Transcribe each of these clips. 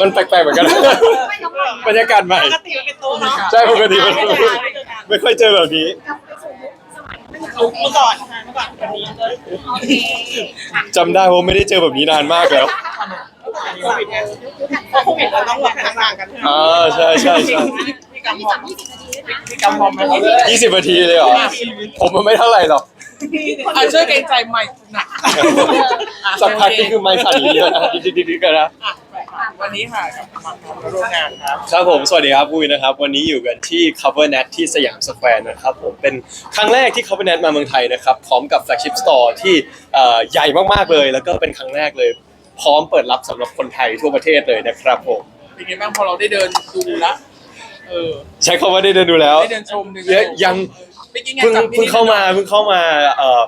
มันแปลกๆเหมือนกันบรรยากาศใหม่ ปกติมันเป็นโต๊ะเนาะใช่ปกติมัน ไม่ค่อยเจอแบบนี้ลุกเมื่อก่อนเมื่อก่อนแบบนี้เลยโอเคค่ะจำได้ว่าไม่ได้เจอแบบนี้นานมากแล้วโควิดไงพอโควิดเราต้องวัดห่างกันอ่าใช่ใช่ใช่พี่กำมีพอสามมยี่สิบนาทีด้วยนะพี่กำพอมไหม ยี่สิบนาทีเลยเหรอ ผมมันไม่เท่าไหร่หรอก อะช่วยเกรงใจใหม่หนักสักพักนี่คือไม่สั่นอย่างนี้แล้วนะดิ๊กๆๆกันนะอะวันนี้ค่ะกลับมาร่วมงานครับ ครับผม สวัสดีครับปุ้ยนะครับ วันนี้อยู่กันที่ Cover Net ที่สยามสแควร์นะครับผม เป็นครั้งแรกที่ Cover Net มาเมืองไทยนะครับ พร้อมกับ flagship store ที่เอ่อใหญ่มากๆเลย แล้วก็เป็นครั้งแรกเลย พร้อมเปิดรับสำหรับคนไทยทั่วประเทศเลยนะครับผม เป็นไงบ้างพอเราได้เดินดูละเออ ใช้คำว่าได้เดินดูแล้ว ได้เดินชมเดินเยอะยัง ไปกินไงเพิ่งจับเพิ่งเข้ามาเพิ่งเข้ามาเอ่อ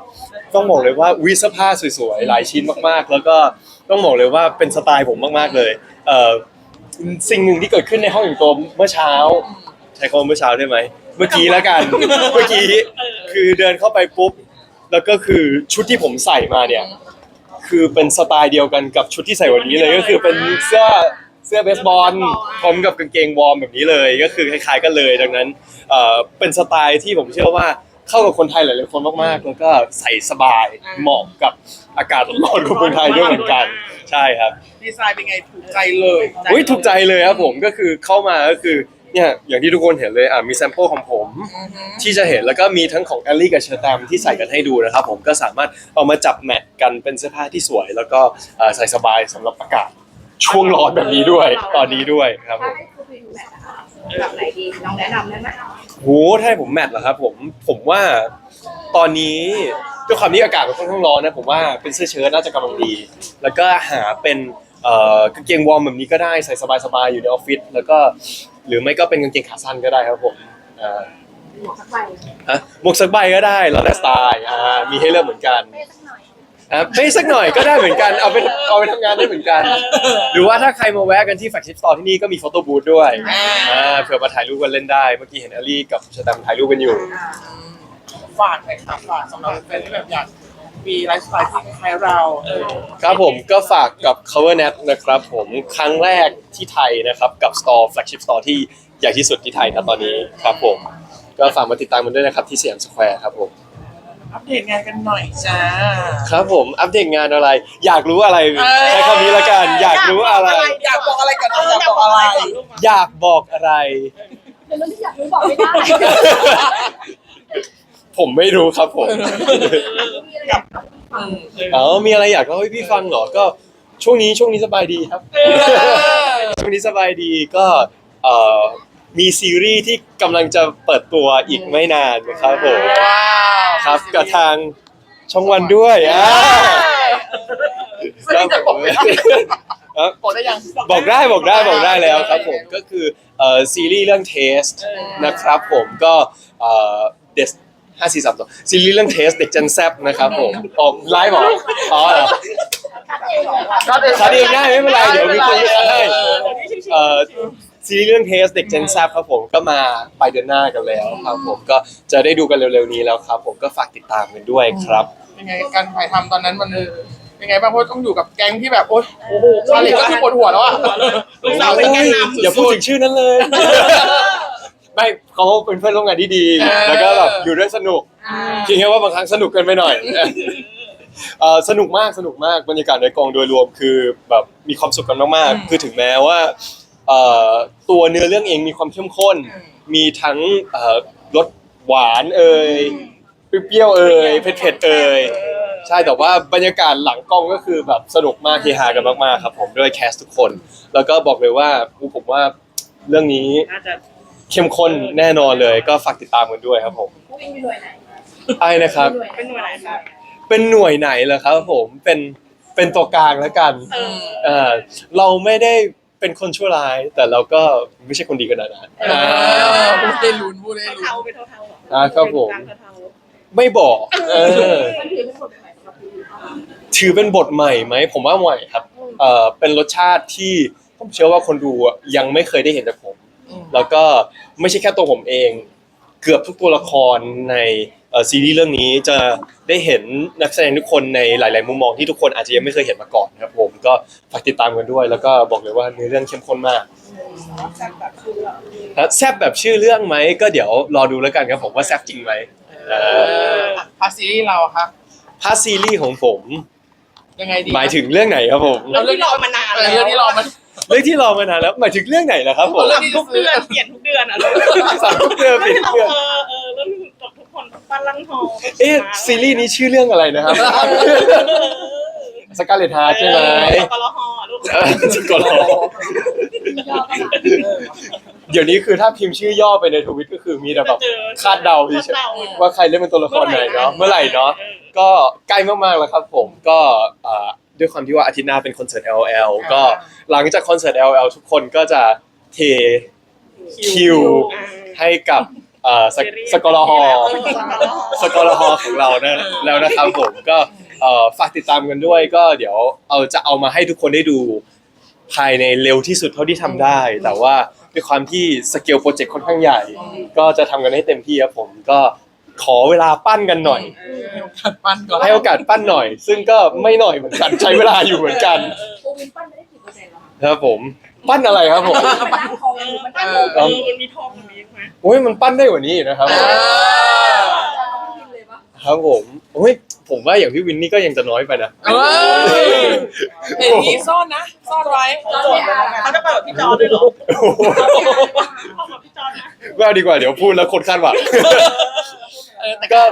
ต้องบอกเลยว่าวิเสื้อผ้าสวยๆ หลายชิ้นมากๆ แล้วก็ต้องบอกเลยว่าเป็นสไตล์ผมมากๆเลยเอ่อสิ่งหนึ่งที่เกิดขึ้นในห้องแต่งตัวเมื่อเช้า ใช้คำว่าเมื่อเช้าได้ไหมเมื่อกี้แล้วกัน เมื่อกี้คือเดินเข้าไปปุ๊บแล้วก็คือชุดที่ผมใส่มาเนี่ย คือเป็นสไตล์เดียวกันกับชุดที่ใส่วันนี้เลยก็คือเป็นเสื้อ เสื้อเบสบอลพร้อมกับกางเกงวอร์มแบบนี้เลย ก็คือคล้ายๆกันเลยดังนั้นเอ่อเป็นสไตล์ที่ผมเชื่อว่าเข้ากับคนไทยหลายๆคนมากๆ แล้วก็ใส่สบายเหมาะกับอากาศร้อนของเมืองไทยด้วยเหมือนกัน ใช่ครับดีไซน์เป็นไงถูกใจเลยอุ้ยถูกใจเลยครับผมก็คือเข้ามาก็คือเนี่ยอย่างที่ทุกคนเห็นเลยอะมีแซมเปิลของผมอือฮึที่จะเห็นแล้วก็มีทั้งของแอลลี่กับเชอร์แตมที่ใส่กันให้ดูนะครับผมก็สามารถเอามาจับแมทกันเป็นเสื้อผ้าที่สวย แล้วก็เอ่อใส่สบายสำหรับอากาศ ช่วงร้อนแบบนี้ด้วย ตอนนี้ด้วยครับผถ้าม ให้คุณไปดูแบบนะคะแบบไหนดีลองแนะนำได้ไหมโหถ้าให้ผมแมทเหรอครับผมผมว่าตอนนี้ด้วยความที่อากาศมันค่อนข้างร้อนนะ ผมว่าเป็นเสื้อเชิ้ตน่าจะกำลังดี แล้วก็หาเป็นเอ่อกางเกงวอร์มแบบนี้ก็ได้ใส่สบายๆอยู่ในออฟฟิศแล้วก็หรือไม่ก็เป็นกางเกงขาสั้นก็ได้ครับผมอ่าหมวกสักใบฮะหมวกสักใบก็ได้แล้วแต่สไตล์อ่ามีให้เลือกเหมือนกันเป้สักหน่ อยอะไม่สักหน่อยก็ได้เหมือนกันเอาไปเอาไปทำงานได้เหมือนกัน หรือว่าถ้าใครมาแวะกันที่แฟลกชิพสตอร์ที่นี่ก็มีโฟโต้บูธด้วยอ่าอ่าเผื่อมาถ่ายรูปกันเล่นได้ เมื่อกี้เห็นแอลลี่กับชาแตมถ่ายรูปกันอยู่ ฝากหน่อยครับฝากสำหรับแฟนที่แบบอยากมีไลฟ์สไตล์ที่คล้ายๆเราเออครับผมก็ฝากกับ Cover Net นะครับผมครั้งแรกที่ไทยนะครับ กับ Store Flagship Store ที่ใหญ่ที่สุดที่ไทยนะตอนนี้ครับผม ก็ฝากมาติดตามกันด้วยนะครับที่สยามสแควร์ครับผม อัปเดตงานกันหน่อยจ้า ครับผมอัปเดตงานอะไร อยากรู้อะไรใช้คำนี้ละกัน อยากรู้อะไร อยากบอกอะไรกันอยากบอกอะไรอยากบอกอะไร เป็นเรื่องที่อยากรู้บอกไม่ได้ ผมไม่รู้ครับผม มีอะไรอยากอืมอ๋อมีอะไรอยากเล่าให้พี่ฟังเหรอ ก็ช่วงนี้ช่วงนี้สบายดีครับ เออช่วงนี้สบายดีก็เอ่อ มีซีรีส์ที่กำลังจะเปิดตัวอีกไม่นานนะครับผมว้าวครับกับทางช่องวันด้วยอ่าไม่ได้จะบอกไม่ได้ ครับบอกได้ยังบอกได้บอกได้บอกได้แล้วครับผมก็คือเอ่อซีรีส์เรื่อง Taste นะครับผมก็เอ่อเดสห้าสี่สามสองซีรีส์เรื่อง Taste เด็กจันแซบนะครับผมออกไลฟ์บอกอ๋อเหรอคัดเองเหรอ คัดเองได้ไม่เป็นไรเดี๋ยวมีคนคัดให้ เอ่อ ซีรีส์เรื่องเทสเด็กเจนซบครับผมก็มาปลายเดือนหน้ากันแล้วครับผมก็จะได้ดูกันเร็วๆนี้แล้วครับ ผมก็ฝากติดตามกันด้วยครับเป็นไงการถ่ายทำตอนนั้นมันเป็นไงบ้างเพราะต้องอยู่กับแก๊งที่แบบโอ๊ยโอ้โหชาเลก็คือปวดหัวแล้วอะลูกสาวเป็นแก๊งนำอย่าพูดถึงชื่อนั้นเลย ไม่เขาเป็นเพื่อนร่วมงานที่ดีแล้วก็แบบอยู่ด้วยสนุกอ่าเพียงแค่ว่าบางครั้งสนุกเกินไปหน่อย เอ่อสนุกมากสนุกมากบรรยากาศในกองโดยรวมคือแบบมีความสุขกันมากๆ คือถึงแม้ว่า เอ่อตัวเนื้อเรื่องเองมีความเข้มข้น มีทั้งเอ่อรสหวานเอ่ยเปรี้ยวๆเอ่ยเผ็ดๆเอ่ยใช่แต่ว่าบรรยากาศหลังกล้องก็คือแบบสนุกมากเฮฮากันมากๆครับผมด้วยแคสทุกคน แล้วก็บอกเลยว่าผมว่าเรื่องนี้น่าจะเข้มข้นแน่นอนเลย ก็ฝากติดตามกันด้วยครับผมผู้วิ่งไปหน่วยไหนไอ้นะครับ เป็นหน่วยไหนครับเป็นหน่วยไหนเหรอครับผมเป็นเป็นตัวกลางแล้วกันเออเอ่อเราไม่ได้ เป็นคนชั่วร้าย แต่เราก็ไม่ใช่คนดีขนาดนั้นเออ่าอพูดได้ลุ้นพูดได้ลุ้น เทาๆเป็นเทาๆเหรออ่าครับผม เป็นกลางเทาไม่บอกเออมันถือเป็นบทใหม่สำหรับผู้วิ่งเข้ามาถือเป็นบทใหม่ไหมผมว่าใหม่ครับเอ่อเป็นรสชาติที่ผมเชื่อว่าคนดูอะยังไม่เคยได้เห็นจากผมแล้วก็ไม่ใช่แค่ตัวผมเอง เกือบทุกตัวละครในเอ่อซีรีส์เรื่องนี้จะ ได้เห็นนักแสดงทุกคนในหลาย ๆ มุมมองที่ทุกคนอาจจะยังไม่เคยเห็นมาก่อนครับผมก็ฝากติดตามกันด้วย แล้วก็บอกเลยว่าเนื้อเรื่องเข้มข้นมากแซ่บแบบคือแบบแล้วแซบแบบชื่อเรื่องไหมก็เดี๋ยวรอดูแล้วกันครับผมว่าแซบจริงไหมเออพาซีรีส์เราอะคะพาร์ทซีรีส์ของผม ยังไงดีหมายถึงเรื่องไหนครับผมเรื่องที่รอมานานเออเรื่องนี้เรามันเรื่องที่รอมานานแล้วหมายถึงเรื่องไหนล่ะครับผม เรื่องทุกเดือนเปลี่ยนทุกเดือนอะสั่งทุกเดือนปิดทุกเดือน เออเออแล้วกับทุก คนปั้นลังทองเอ๊ะซีรีส์นี้ชื่อเรื่องอะไรนะครับสกาเลตฮาร์ใช่ไหมกลฮอลูกเออสกอลเดี๋ยวนี้คือถ้าพิมพ์ชื่อย่อไปในทวิตก็คือมีแต่แบบคาดเดาเฉยๆว่าใครเล่นเป็นตัวละครไหนเนาะเมื่อไหร่เนาะก็ใกล้มากๆแล้วครับผมก็เอ่อด้วยความที่ว่าอาทิตย์หน้าเป็นคอนเสิร์ต LL ก็หลังจากคอนเสิร์ต LL ทุกคนก็จะเทคิวให้กับ เอ่อสกสกอลฮอสกอลฮอของเรานะแล้วนะครับผมก็เอ่อฝากติดตามกันด้วยก็เดี๋ยวเอาจะเอามาให้ทุกคนได้ดูภายในเร็วที่สุดเท่าที่ทำได้ แต่ว่าด้วยความที่สเกลโปรเจกต์ค่อนข้างใหญ่ ก็จะทำกันให้เต็มที่ครับผมก็ขอเวลาปั้นกันหน่อยให้โอกาสปั้นก่อนให้โอกาสปั้นหน่อย ซึ่งก็ไม่หน่อยเหมือนกันใช้เวลาอยู่เหมือนกันโควินปั้นไปได้กี่เปอร์เซ็นต์แล้วคะครับผม ปั้นอะไรครับผมปั้นทองมันปั้นเอทอองเอเอออมันมีทองตรงนี้ไหมโอ้ยมันปั้นได้กว่านี้อีกนะครับเลยปะครับผมโอ้ยผมว่าอย่างพี่วินนี่ก็ยังจะน้อยไปนะเอ้ยเห็นนี้ซ่อนนะ ซ่อนไว้เขาจะเปิดพี่จอด้วยเหรอโอ้โหเขาเปิดพี่จอนะไม่เอาดีกว่าเดี๋ยวพูดแล้วคนคาดหวังเออแต่ ก็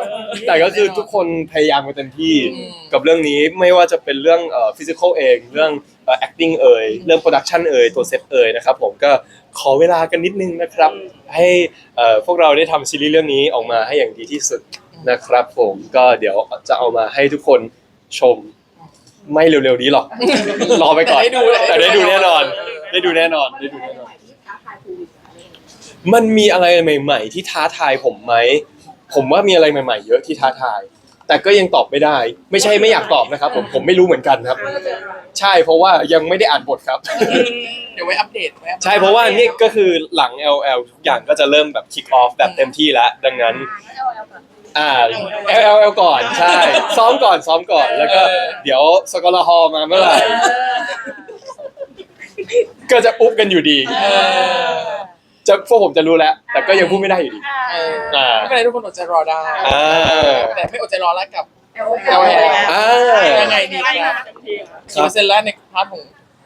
แต่ก็คือทุกคนพยายามกันเต็มที่อืมกับเรื่องนี้ไม่ว่าจะเป็นเรื่องเอ่อ physical เองเรื่องเอ่อ acting เอ่ยเรื่อง production เอ่ยตัวเซตเอ่ยนะครับผมก็ขอเวลากันนิดนึงนะครับ ให้เอ่อพวกเราได้ทำซีรีส์เรื่องนี้ออกมาให้อย่างดีที่สุดนะครับผมก็เดี๋ยวจะเอามาให้ทุกคนชม ไม่เร็วๆนี้หรอก รอไปก่อน แต่ได้ดูแต่ได้ดูแน่นอน ได้ดูแน่นอนได้ดูแน่นอน มันมีอะไรใหม่ ๆ ที่ท้าทายผมไหม ผมว่ามีอะไรใหม่ๆ เยอะที่ท้าทาย แต่ก็ยังตอบไม่ได้ ไม่ใช่ไม่อยากตอบนะครับ ผมผมไม่รู้เหมือนกันครับ ใช่เพราะว่ายังไม่ได้อ่านบทครับ เดี๋ยวไว้อัปเดตไว้อัปดตใช่เพราะว่านี่ก็คือหลัง LL ทุกอย่างก็จะเริ่มแบบ kick off แบบเต็มที่แล้ว ดังนั้น อ่า LL ก่อนใช่ ซ้อมก่อนซ้อมก่อนแล้วก็ เดี๋ยวสกอลฮอมาเมื่อไหร่ ก็จะอุ๊บกันอยู่ดี เออ จะพวกผมจะรู้แล้ว แต่ก็ยังพูดไม่ได้อยู่ดี เอออ่า ไม่เป็นไรทุกคนอดใจรอได้อ่า แต่ไม่อดใจรอแล้วกับอ่า ยังไงดีครับกี่เปอร์เซ็นต์แล้วในพาร์ทของ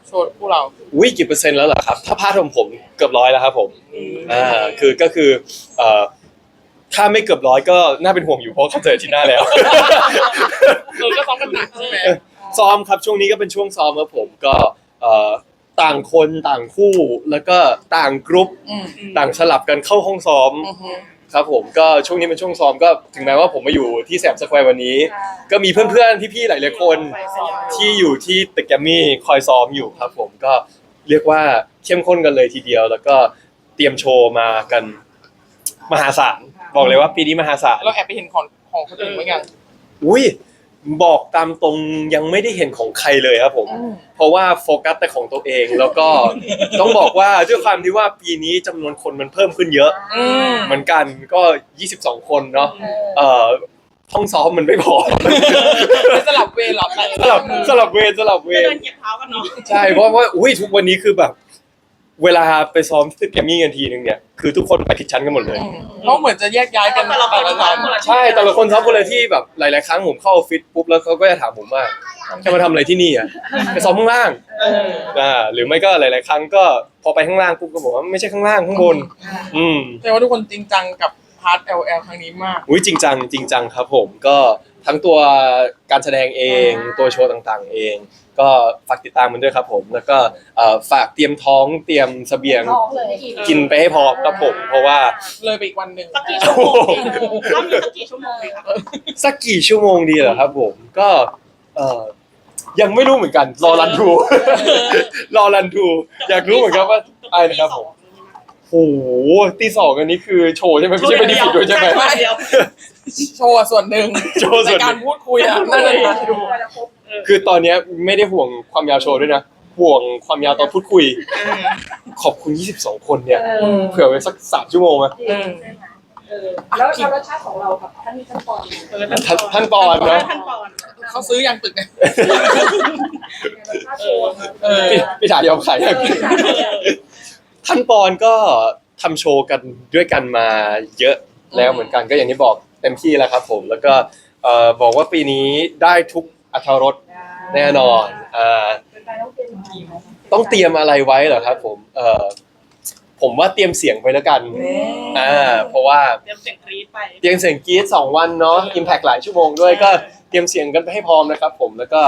โชว์พวกเราวิกี่เปอร์เซ็นต์แล้วเหรอครับ ถ้าพาร์ทของผมเกือบร้อยแล้วครับผมอ่าคือก็คือเอ่อถ้าไม่เกือบร้อยก็น่าเป็นห่วงอยู่เพราะเขาเจอที่หน้าแล้ว เออก็ซ้อมกันหนักใช่ไหมซ้อมครับช่วงนี้ก็เป็นช่วงซ้อมครับผมก็เอ่อ ต่างคนต่างคู่แล้วก็ต่างกรุ๊ปอืมต่างสลับกันเข้าห้องซ้อมอือฮึครับผมก็ช่วงนี้เป็นช่วงซ้อมก็ถึงแม้ว่าผมมาอยู่ที่แสมสแควร์วันนี้ ก็มีเพื่อนๆพี่ๆหลายๆคน ที่อยู่ที่ตึกแกรมมี่คอยซ้อมอยู่ครับผมก็เรียกว่าเข้มข้นกันเลยทีเดียว แล้วก็เตรียมโชว์มากันมหาศาลบอกเลยว่าปีนี้มหาศาลเราแอบไปเห็นของของคนอื่นเหมือนกันอุ้ย บอกตามตรงยังไม่ได้เห็นของใครเลยครับผม เพราะว่าโฟกัสแต่ของตัวเองแล้วก็ต้องบอกว่าด้วยความที่ว่าปีนี้จำนวนคนมันเพิ่มขึ้นเยอะอืมเหมือนกันก็ 22 คนเนาะเอ่อห้องซ้อมมันไม่พอ สลับเวรเหรอสลับสลับเวรสลับเวเดิรนเหยียบเท้ากันเนาะใช่เพราะว่าอุ้ยทุกวันนี้คือแบบ เวลาไปซ้อมที่ตึกแกรมมี่กันทีนึงเนี่ยคือทุกคนไปผิดชั้นกันหมดเลยอืมเพราะเหมือนจะแยกย้ายกันแต่เราแต่ละคทานงใช่แต่ละคนซ้อมคนละที่แบบหลาย ๆ ครั้งผมเข้าออฟฟิศปุ๊บแล้วเขาก็จะถามผมว่าจะมาทำอะไรที่นี่อะไปซ้อมข้างล่างเอออ่าหรือไม่ก็หลาย ๆ ครั้งก็พอไปข้างล่างปุ๊บก็บอกว่าไม่ใช่ข้างล่างข้างบน อืม แต่ว่าทุกคนจริงจังกับพาร์ท LL ครั้งนี้มาก อุ้ยจริงจังจริงจังครับผมก็ทั้งตัวการแสดงเองตัวโชว์ต่างๆ เอง ก็ฝากติดตามมันด้วยครับผม แล้วก็เอ่อฝากเตรียมท้องเตรียมเสบียงท้องเลยกินไปให้พอครับผม เพราะว่า เลยไปอีกวันหนึ่งสักกี่ชั่วโมงรอบนี้สักกี่ชั่วโมงเลยครับสักกี่ชั่วโมงดีเหรอครับผมก็เอ่อยังไม่รู้เหมือนกัน รอรันทูรอรันทูอยากรู้เหมือนกันว่าอะไรนะครับผม โอ้โหตีสองอันนี้คือโชว์ใช่ไหมไม่ใช่เป็นดิฟิตด้วยใช่ไหม เดียว โชว์ส่วนหนึ่งโชว์ส่วนหนึ่ง ในการพูดคุยอะน่าจะทันดูคือตอนเนี้ยไม่ได้ห่วงความยาวโชว์ด้วยนะ ห่วงความยาวตอนพูดคุย ขอบคุณ 22 คนเนี่ยเผื่อไว้สักสามชั่วโมงอะอืมเออแล้วแล้วรสชาติของเรากับท่านนี้ท่านปอนเออท่านท่านปอนเนาะท่านปอนเขาซื้อยังตึกเนี่ย รสชาติตัวเออ พี่พี่ถายอมขายให้ ท่านปอนก็ทำโชว์กันด้วยกันมาเยอะแล้วเหมือนกันก็อย่างที่บอกเต็มที่แล้วครับผม แล้วก็เอ่อบอกว่าปีนี้ได้ทุกอัธรสแน่นอนอ่าเป็นไปต้องเตรียมอะไรไหมต้องเตรียมอะไรไว้เหรอครับ ผมเอ่อผมว่าเตรียมเสียงไปแล้วกันอ่าเพราะว่าเตรียมเสียงกรี๊ดไปเตรียมเสียงกรี๊ดสองวันเนาะอิมแพกหลายชั่วโมงด้วยก็เตรียมเสียงกันไปให้พร้อมนะครับ ผมแล้วก็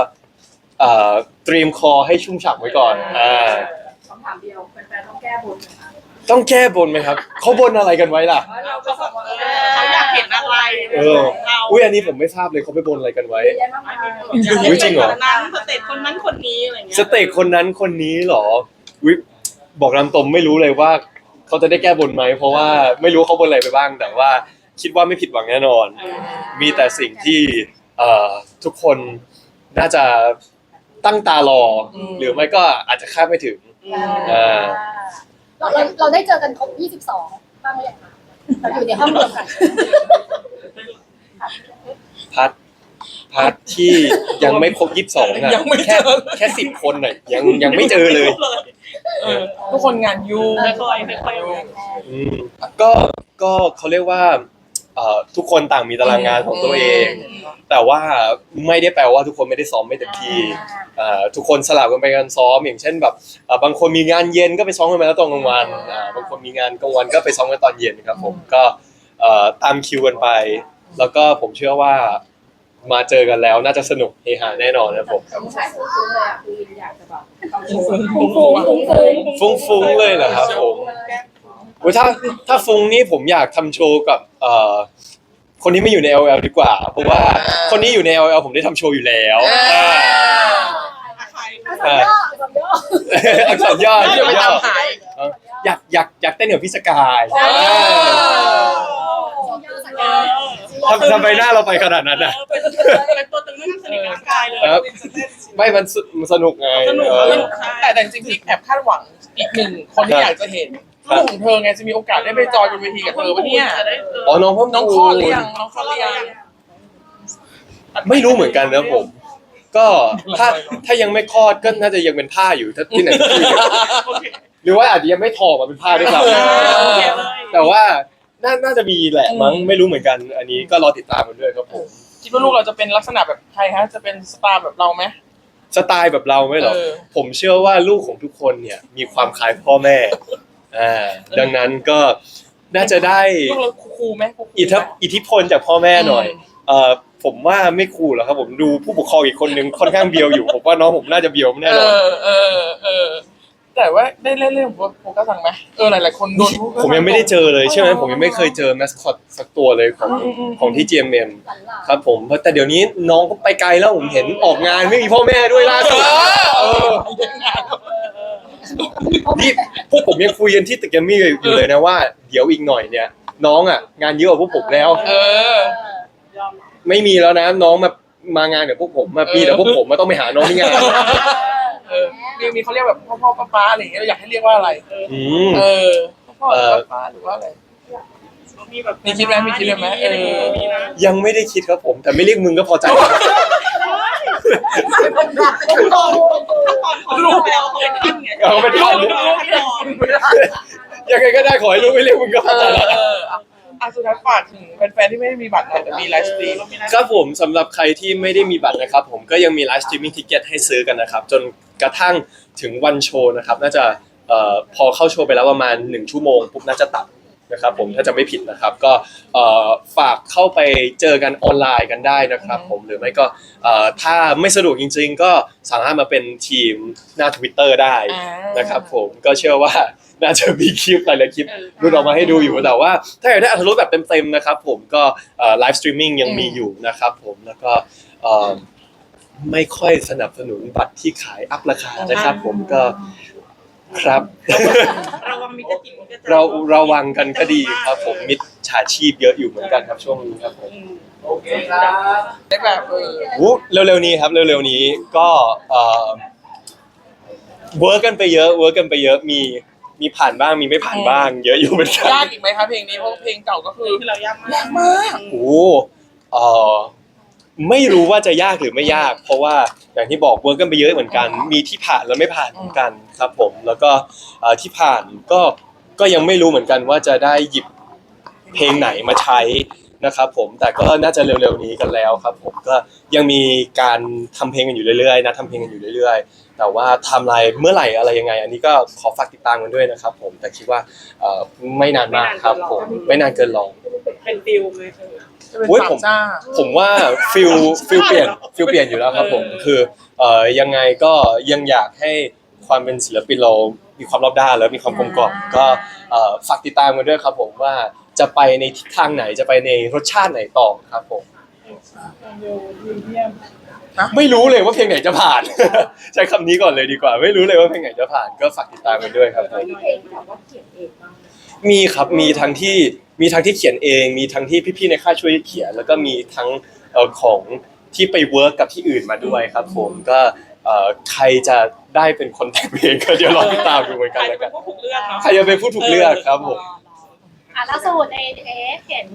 เอ่อเตรียมคอให้ชุ่มฉ่ำไว้ก่อนอ่าคำถามเดียวแฟนๆต้องแก้บนนะคะต้องแก้บนไหมครับเขาบนอะไรกันไว้ล่ะ เราเขาก็ก็บอกว่าเออเขาอยากเห็นอะไรเออ เราอุ้ยอันนี้ผมไม่ทราบเลยเขาไปบนอะไรกันไว้ เยอะแยะมากมายอุ๊ยจริงเหรอนั้นสเตจคนนั้นคนนี้อะไรเงี้ยสเตจคนนั้นคนนี้เหรอวิบอกลำตรงไม่รู้เลยว่าเขาจะได้แก้บนไหมเพราะว่าไม่รู้เขาบนอะไรไปบ้าง แต่ว่าคิดว่าไม่ผิดหวังแน่นอน มีแต่สิ่งที่เอ่อทุกคนน่าจะตั้งตารออมหรือไม่ก็อาจจะคาดไม่ถึง อ่าเราเราเราได้เจอกันครบ 22 บ้างหรือยังคะเราอยู่ในห้องเดียวกัน พัดพัดที่ยังไม่ครบยี่สิบสองอะยังไม่เจแค่อ แค่สิบคนน่ะยังยังไม่เจอเลย เออทุกคนงานยุ่งค่อยๆค่อย อืมก็ก็เขาเรียกว่าเอ่อทุกคนต่างมีตารางงานของตัวเอง แต่ว่าไม่ได้แปลว่าทุกคนไม่ได้ซ้อมไม่เต็มที่อ่าทุกคนสลับกันไปกันซ้อม อย่างเช่นแบบอ่าบางคนมีงานเย็นก็ไปซ้อมกันไปแล้วตอนกลางวันอ่าบางคนมีงานกลางวันก็ไปซ้อมกันตอนเย็นครับ ผมก็เอ่อตามคิวกันไป แล้วก็ผมเชื่อว่ามาเจอกันแล้วน่าจะสนุกเฮฮาแน่นอนครับผมผู้ชายฟุ้งๆเลยอะคืออยากจะแบบเอาโชว์ฟุ้งฟุ้งๆเลยฟุ้งๆเลยเหรอครับผมโอ้ยถ้าถ้าฟุ้งนี่ผมอยากทำโชว์กับเอ่อคนที่ไม่อยู่ใน LL ดีกว่า เพราะว่าคนนี้อยู่ใน LL ผมได้ทำโชว์อยู่แล้วอ่าๆใครอักษรย่ออักษรย่ออักษรย่อเดี๋ยวไปตามหายอยากอยากอยากเต้นกับพี่สกายอ่า ทำทำไมหน้าเราไปขนาดนั้นอะ เป็นเป็นตัวตึงเรื่องสนิทร่างกายเลยครับ ไม่มันสมันสนุกไงสนุกเออสนุกใช่แต่แต่จริงๆพี่แอบคาดหวังอีกหนึ่งคนที่อยากจะเห็น ครับลูกของเธอไงจะมีโอกาสได้ไปจอยบนเวทีกับเธอปะเนี่ยจะได้เอ๋อน้องเพิ่มน้องคลอดหรือยังน้องคลอดหรือยังไม่รู้เหมือนกันนะผม ก็ถ้าถ้ายังไม่คลอดก็น่าจะยังเป็นผ้าอยู่ถ้าที่ไหนที่โอเคหรือว่าอาจจะยังไม่ถอดมาเป็นผ้าด้วยซ้โอเคเลยำแต่ว่าน่าน่าจะมีแหละมั้งไม่รู้เหมือนกัน อันนี้ก็รอติดตามกันด้วยครับผม คิดว่าลูกเราจะเป็นลักษณะแบบใครฮะจะเป็นสตาร์แบบเราไหม สไตล์แบบเราไหมเหรอ เออ ผมเชื่อว่าลูกของทุกคนเนี่ยมีความคล้ายพ่อแม่ อ่าดังนั้นก็น่าจะได้ลูกเราคูลๆไหมคูลๆไหมอิทธิอิทธิพลจากพ่อแม่หน่อยเอ่อผมว่าไม่ครูหรอกครับผมดูผู้ปกครองอีกคนนึงค่อนข้างเบียวอยู่ ผมว่าน้องผมน่าจะเบียวแน่เอนอน อเออเออ แต่ว่าได้เล่นเรื่องของโฟกัสสั่งไหมเออหลายๆคนโดนผมยังไม่ได้เจอเลยใช่ไหมผมยังไม่เคยเจอแมสคอตสักตัวเลยของของที่ GMM หลันหลาครับผมเพราะแต่เดี๋ยวนี้น้องก็ไปไกลแล้วผมเห็นออกงานไม่มีพ่อแม่ด้วยล่าสุดเออนี่พวกผมยังคุยกันที่ตึกแกรมมี่อยู่เลยนะว่าเดี๋ยวอีกหน่อยเนี่ย น้องอะ งานเยอะกว่าพวกผมแล้ว เออยอมไม่มีแล้วนะน้องมามางานกับพวกผมมาปีแต่พวกผมมาต้องไปหาน้องที่งาน เออมีมีเขาเรียกแบบพ่อพ่อป้าป้าอะไรอย่างเงี้ยเราอยากให้เรียกว่าอะไรอืม เออพ่อพ่อหรือป้าป้าหรือว่าอะไร มีแบบมีคิดไหมมีคิดไหมเออ มีนะยังไม่ได้คิดครับผม แต่ไม่เรียกมึงก็พอใจแล้วขั้นตอนขั้นตอนของลูกแล้วเขาเป็นท่านไงเอาเป็นท่านขั้นตอนยังไงก็ได้ขอให้ลูกไม่เรียกมึงก็พเออใจอแล้ว เออ อะสุดท้ายฝากถึงแฟนๆที่ไม่ได้มีบัตรหน่อยแต่มีไลฟ์สตรีมครับผมสำหรับใครที่ไม่ได้มีบัตรนะครับ ผมก็ยังมีไลฟ์สตรีมมิ่งทิเก็ตให้ซื้อกันนะครับ จนกระทั่งถึงวันโชว์นะครับ น่าจะเอ่อพอเข้าโชว์ไปแล้วประมาณ1ชั่วโมงปุ๊บน่าจะตัด นะครับผมถ้าจะไม่ผิดนะครับก็เอ่อฝากเข้าไปเจอกันออนไลน์กันได้นะครับ ผมหรือไม่ก็เอ่อถ้าไม่สะดวกจริง ๆ ก็สามารถมาเป็นทีมหน้า Twitter ได้นะครับผมก็เชื่อว่าน่าจะมีคลิปหลายๆคลิปรุดออกมาให้ดูอยู่แต่ว่า ถ้าอยากได้อัตรสแบบเต็มๆนะครับผมก็ไลฟ์สตรีมมิ่งยังมีอยู่นะครับผมแล้วก็เอ่อไม่ค่อยสนับสนุนบัตรที่ขายอัพราคานะครับ ผมก็ ครับ ระวังมีกระจิตมีกระใจเราระวังกันก็ดีครับผมมิจฉาชีพเยอะอยู่เหมือนกันครับช่วงนี้ครับผมอืมโอเคครับได้แบบเอออู้เร็วๆนี้ครับเร็วๆนี้ก็เอ่อเวิร์กกันไปเยอะเวิร์กกันไปเยอะมีมีผ่านบ้างมีไม่ผ่านบ้าง เยอะอยู่เหมือนกันยากอีกไหมคะเพลงนี้เพราะเพลงเก่าก็คือที่เรายากมากยากมาก โอ้เออ ไม่รู้ว่าจะยากหรือไม่ยาก เพราะว่าอย่างที่บอกเวิร์กกันไปเยอะเหมือนกัน มีที่ผ่านและไม่ผ่านเหมือนกันครับผมแล้วก็เอ่อที่ผ่านก็ก็ยังไม่รู้เหมือนกันว่าจะได้หยิบเพลงไหนมาใช้นะครับผมแต่ก็น่าจะเร็วๆนี้กันแล้วครับ ผมก็ยังมีการทำเพลงกันอยู่เรื่อยๆนะทำเพลงกันอยู่เรื่อย ๆ แต่ว่าไทำลายเมื่อไหร่อะไรยังไง อันนี้ก็ขอฝากติดตามกันด้วยนะครับ ผมแต่คิดว่าเอ่อไม่นานมากครับ ผมไม่นานเกินรอ เป็นฟิลเลยคือจะเป็นโอ้ยสาผมมจ้าผมว่าฟิลฟิลเปลี่ยนฟิลเปลี่ยนอยู่แล้วครับผมคือเอ่อยังไงก็ยังอยากให้ความเป็นศิลปินเรามีความรอบด้านแล้วมีความกลมกล่อมก็เอ่อฝากติดตามกันด้วยครับผมว่าจะไปในทิศทางไหนจะไปในรสชาติไหนต่อครับผมไม่รู้เลยว่าเพลงไหนจะผ่าน ใช้คำนี้ก่อนเลยดีกว่า ไม่รู้เลยว่าเพลงไหนจะผ่านก็ฝากติดตามกันด้วยครับผม มีเพลงที่แบบว่าเขียนเองบ้างไหมมีครับมีทั้งที่ มีทั้งที่เขียนเอง มีทั้งที่พี่ๆในค่ายช่วยเขียน แล้วก็มีทั้งเอ่อของที่ไปเวิร์กกับที่อื่นมาด้วยครับ ผมก็เอ่อใครจะได้เป็นคนแต่งเพลงก็เดี๋ยวรอติดตามดูเหมือนใคกัรนจะแล้วเป็กันนผู้ถูกเลือกเนาะ ใครจะเป็นผู้ถูกเลือกครับผม อะล่าสุดในเอฟเห็น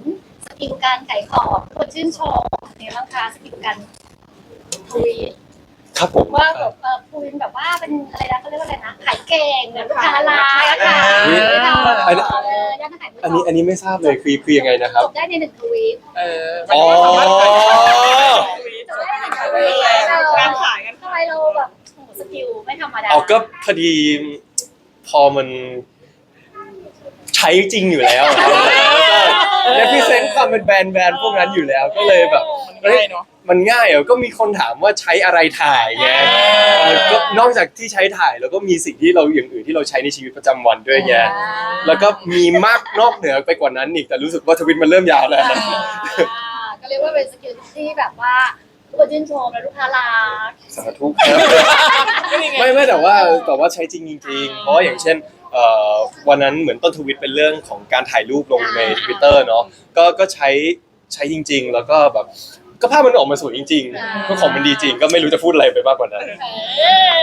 สกิลการขายของคนชื่นชมในร่างกายสกิลการคุย ครับผม ว่าแบบเออคุยแบบว่าเป็นอะไรนะเขาเรียกว่าอะไรนะขายเก่งลูกค้ารักอะค่ะอันนี้ เออย่านขายมืออันนี้อันนี้ไม่ทราบเลยคือคือยังไงนะครับ จบได้ในหนึ่งทวีตเอออ๋อมันก็สามารถขายได้จบได้ในหนึ่งทวีตการขายกันทำไมเราแบบโอ้โหสกิลไม่ธรรมดาเอาก็พอดีพอมันใช้จริงอยู่แล้วครับ แล้วก็และพิเศษความเป็นแบรนด์แบรนด์พวกนั้นอยู่แล้วก็เลยแบบมันง่ายเนาะมันง่ายอะก็มีคนถามว่าใช้อะไรถ่ายไงเออก็นอกจากที่ใช้ถ่ายแล้วก็มีสิ่งที่เราอย่างอื่นที่เราใช้ในชีวิตประจำวันด้วยไงแล้วก็มีมากนอกเหนือไปกว่านั้นอีกแต่รู้สึกว่าทวิตมันเริ่มยาวแล้วอ่าก็เรียกว่าเป็นสกิลที่แบบว่าทุกคนชื่นชมและลูกค้ารักสาธุครับ ไม่ไม่แต่ว่าแต่ว่าใช้จริงจริงๆเพราะว่าอย่างเช่น เอ่อวันนั้นเหมือนต้นทวิตเป็นเรื่องของการถ่ายรูปลงในทวิตเตอร์เนาะก็ก็ใช้ใช้จริง ๆ แล้วก็แบบก็ภาพมันออกมาสวยจริงๆก็ของมันดีจริง ก็ไม่รู้จะพูดอะไรไปมากกว่านั้น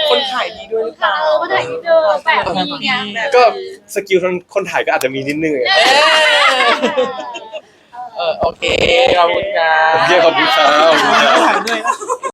คนขายดีด้วยหรือเปล่า เออคนถ่ายดีเด้อแบบดีไงก็สกิลคนคนถ่ายก็อาจจะมีนิดนึงอะเออเออโอเคขอบคุณครับ โอเคขอบคุณครับขอบคุณครับถ่ายด้วยนะ